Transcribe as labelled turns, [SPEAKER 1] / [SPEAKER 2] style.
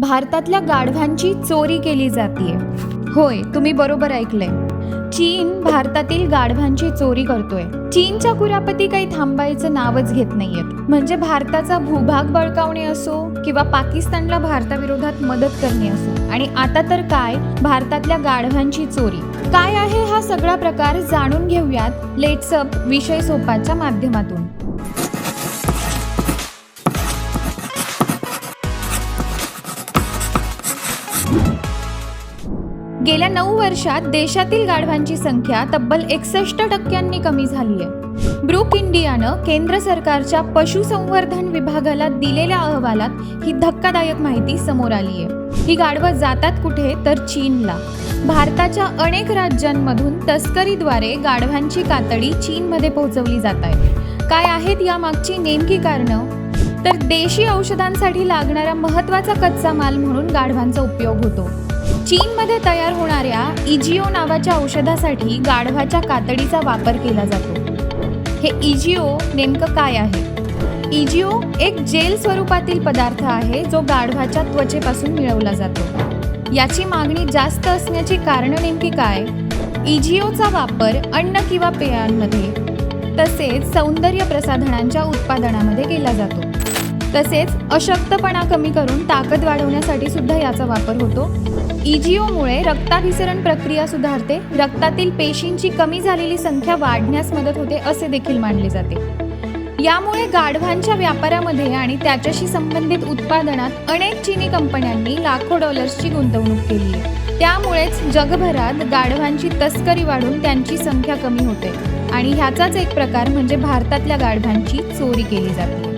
[SPEAKER 1] भारतातल्या गाढवांची चोरी केली जाते होय तुम्ही बरोबर ऐकलंय. चीन भारतातील गाढवांची चोरी करतोय. चीनच्या कुरापती काही थांबायचं नावच घेत नाहीयेत. म्हणजे भारताचा भूभाग बळकावणे असो किंवा पाकिस्तानला भारताविरोधात मदत करणे असो. आणि आता तर काय? भारतातल्या गाढवांची चोरी. काय आहे हा सगळा प्रकार जाणून घेऊयात लेट्सअप विषय सोपाच्या माध्यमातून. गेल्या नऊ वर्षात देशातील गाढवांची संख्या तब्बल एकसष्ट टक्क्यांनी कमी झाली आहे ब्रुक इंडियानं केंद्र सरकारच्या पशुसंवर्धन विभागाला दिलेल्या अहवालात ही धक्कादायक माहिती समोर आली आहे ही गाढवं जातात कुठे तर चीनला. भारताच्या अनेक राज्यांमधून तस्करीद्वारे गाढवांची कातडी चीनमध्ये पोहोचवली जात आहे काय आहेत यामागची नेमकी कारणं? तर देशी औषधांसाठी लागणारा महत्त्वाचा कच्चा माल म्हणून गाढवांचा उपयोग होतो. चीनमध्ये तयार होणाऱ्या इजिओ नावाच्या औषधासाठी गाढवाच्या कातडीचा वापर केला जातो. हे इजिओ नेमकं काय आहे? इजिओ एक जेल स्वरूपातील पदार्थ आहे जो गाढवाच्या त्वचेपासून मिळवला जातो. याची मागणी जास्त असण्याची कारणं नेमकी काय? इजिओचा वापर अन्न किंवा पेयांमध्ये तसेच सौंदर्य प्रसाधनांच्या उत्पादनामध्ये केला जातो. तसेच अशक्तपणा कमी करून ताकद वाढवण्यासाठी सुद्धा याचा वापर होतो. ईजीओमुळे रक्ताभिसरण प्रक्रिया सुधारते. रक्तातील पेशींची कमी झालेली संख्या वाढण्यास मदत होते असे देखील मानले जाते. यामुळे गाढवांच्या व्यापारामध्ये आणि त्याच्याशी संबंधित उत्पादनात अनेक चीनी कंपन्यांनी लाखो डॉलर्सची गुंतवणूक केली आहे. त्यामुळेच जगभरात गाढवांची तस्करी वाढून त्यांची संख्या कमी होते. आणि ह्याचाच एक प्रकार म्हणजे भारतातल्या गाढवांची चोरी केली जाते.